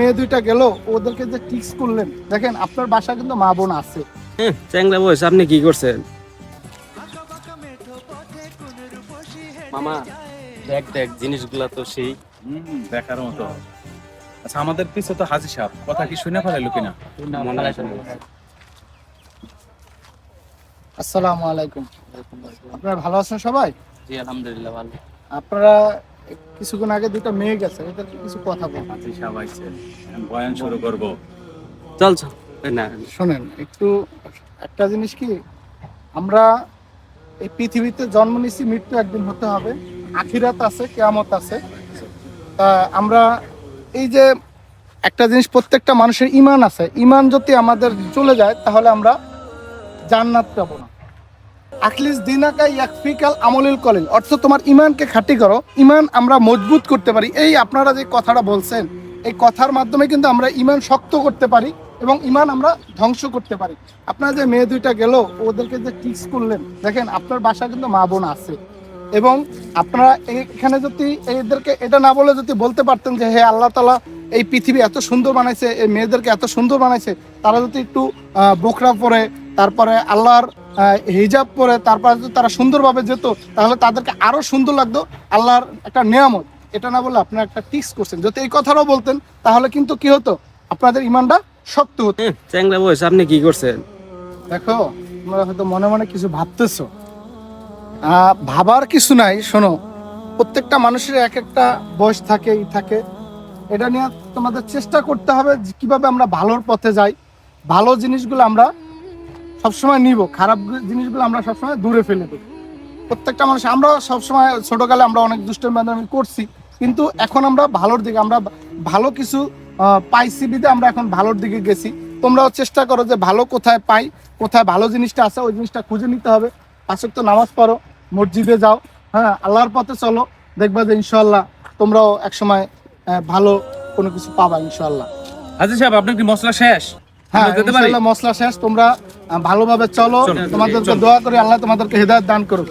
মেয়ে দুইটা গেল ওদেরকে যে টিক্স করলেন। দেখেন আপনার বাসা কিন্তু মা বোন আছে। হ্যাঁ, চ্যাংলা বয়স আপনি কি করছেন? মামা দেখ দেখ জিনিসগুলা তো সেই। দেখার মতো। আচ্ছা আমাদের পিছে তো হাজি সাহেব কথা কি শুনে ফেলাইলো কিনা? মনে না। আসসালামু আলাইকুম। আপনারা ভালো আছেন সবাই? জি আলহামদুলিল্লাহ ভালো। আপনারা কিছুক্ষণ আগে দুটো মেয়ে গেছে ওদেরকে কিছু কথা এখন বয়ান শুরু করব। চল চল। না শোনেন একটু একটা জিনিস কি আমরা এই পৃথিবীতে জন্ম নিছি মৃত্যু একদিন হতে হবে আখিরাত আছে কেয়ামত আছে। তা আমরা এই যে একটা জিনিস প্রত্যেকটা মানুষের ইমান আছে ইমান যদি আমাদের চলে যায় তাহলে আমরা জান্নাত পাবো না। আখলিস দিনাকা ইয়াকফিকাল আমলিল কলিল অর্থ তোমার ইমানকে খাঁটি করো। ইমান আমরা মজবুত করতে পারি। এই আপনারা যে কথাটা বলছেন, এই কথার মাধ্যমে কিন্তু আমরা ইমান শক্ত করতে পারি এবং ইমান আমরা ধ্বংস করতে পারি। আপনারা যে মেয়ে দুইটা গেল, ওদেরকে যে টিক্স করলেন, দেখেন আপনার বাসা কিন্তু মা বোন আছে। এবং আপনারা এখানে যদি এদেরকে এটা না বলে যদি বলতে পারতেন যে, হে আল্লাহ তালা এই পৃথিবী এত সুন্দর বানাইছে, এই মেয়েদেরকে এত সুন্দর বানাইছে। তারা যদি একটু বোখরা পরে, তারপরে আল্লাহর হিজাব পরে তারপরে তারা সুন্দরভাবে যেত তাহলে তাদেরকে আরও সুন্দর লাগতো। আল্লাহর একটা নিয়ামত। এটা না বলে আপনারা একটা টিক্স করছেন। যদি এই কথাটাও বলতেন তাহলে কিন্তু কি হতো? আপনাদের ইমানটা শক্ত হতো। চ্যাংলা বয়স আপনি কি করছেন? দেখো তোমরা হয়তো মনে মনে কিছু ভাবতেছো। আহ, ভাবার কিছু নাই শোনো। প্রত্যেকটা মানুষের এক একটা বয়স থাকে ই থাকে। এটা নিয়ে তোমাদের চেষ্টা করতে হবে যে কীভাবে আমরা ভালোর পথে যাই। ভালো জিনিসগুলো আমরা সবসময় নিব। খারাপ জিনিসগুলো আমরা সবসময় দূরে ফেলে দেবো। প্রত্যেকটা মানুষ আমরা সবসময় ছোটকালে আমরা অনেক দুষ্টের মাধ্যমে করছি। কিন্তু এখন আমরা ভালোর দিকে আমরা ভালো কিছু পাইছি বিদে আমরা এখন ভালোর দিকে গেছি। তোমরাও চেষ্টা করো যে ভালো কোথায় পাই কোথায় ভালো জিনিসটা আছে ওই জিনিসটা খুঁজে নিতে হবে। পাঁচক তো নামাজ পড়ো মসজিদে যাও হ্যাঁ আল্লাহর পথে চলো দেখবা যে ইনশাল্লাহ তোমরাও একসময় ভালো কোনো কিছু পাবা ইনশাল্লাহ হাজি সাহেব আপনার কি মশলা শেষ? হ্যাঁ মশলা শেষ তোমরা ভালোভাবে চলো চলো, তোমাদেরকে দোয়া করি আল্লাহ তোমাদেরকে হৃদয়ত দান করুক